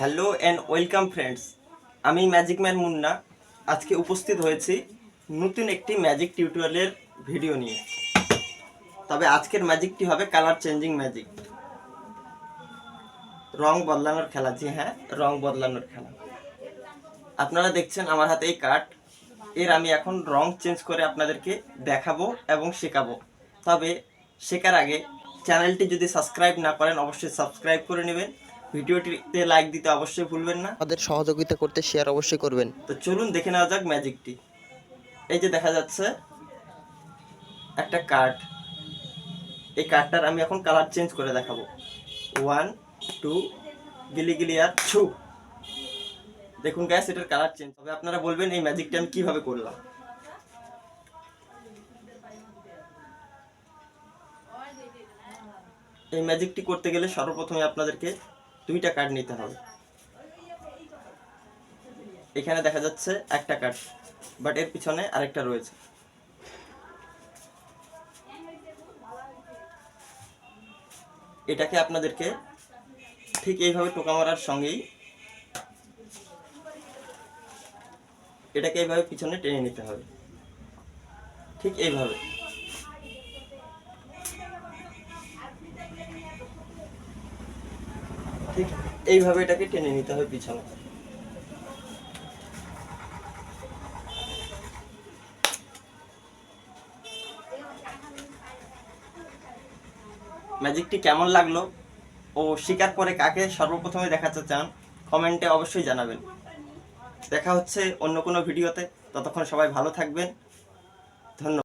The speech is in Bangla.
হ্যালো অ্যান্ড ওয়েলকাম ফ্রেন্ডস, আমি ম্যাজিক ম্যান মুন্না। আজকে উপস্থিত হয়েছি নতুন একটি ম্যাজিক টিউটোরিয়ালের ভিডিও নিয়ে। তবে আজকের ম্যাজিকটি হবে কালার চেঞ্জিং ম্যাজিক। রং বদলানোর খেলা, জি হ্যাঁ রং বদলানোর খেলা। আপনারা দেখছেন আমার হাতে এই কার্ড। এর আমি এখন রং চেঞ্জ করে আপনাদেরকে দেখাবো এবং শেখাবো। তবে শেখার আগে চ্যানেলটি যদি সাবস্ক্রাইব না করেন, অবশ্যই সাবস্ক্রাইব করে নেবেন। ভিডিওটিতে লাইক দিতে অবশ্যই ভুলবেন না। আমাদের সহযোগিতা করতে শেয়ার অবশ্যই করবেন। তো চলুন দেখে নেওয়া যাক ম্যাজিকটি এই যে দেখা যাচ্ছে একটা কার্ড এই কার্ডটার আমি এখন কালার চেঞ্জ করে দেখাবো। ওয়ান টু গিলি গিলি আর ছু। দেখুন গ্যাস এটার কালার চেঞ্জ হবে। আপনারা বলবেন এই ম্যাজিকটা আমি কীভাবে করলাম? এই ম্যাজিকটি করতে গেলে সর্বপ্রথমে আপনাদেরকে দুইটা কার্ড নিতে হবে। এখানে দেখা যাচ্ছে একটা কার্ড বাট এর পিছনে আরেকটা রয়েছে। এটাকে আপনাদেরকে ঠিক এইভাবে টোকা মারার সঙ্গেই এটাকে এইভাবে পিছনে টেনে নিতে হবে। ঠিক এইভাবে। ঠিক এইভাবে এটাকে টেনে নিতে হবে পিছনে ম্যাজিকটি কেমন লাগল? ও শিকার পরে কাকে সর্বপ্রথমে দেখাতে চান? কমেন্টে অবশ্যই জানাবেন। দেখা হচ্ছে অন্য কোনো ভিডিওতে। ততক্ষণ সবাই ভালো থাকবেন। ধন্যবাদ।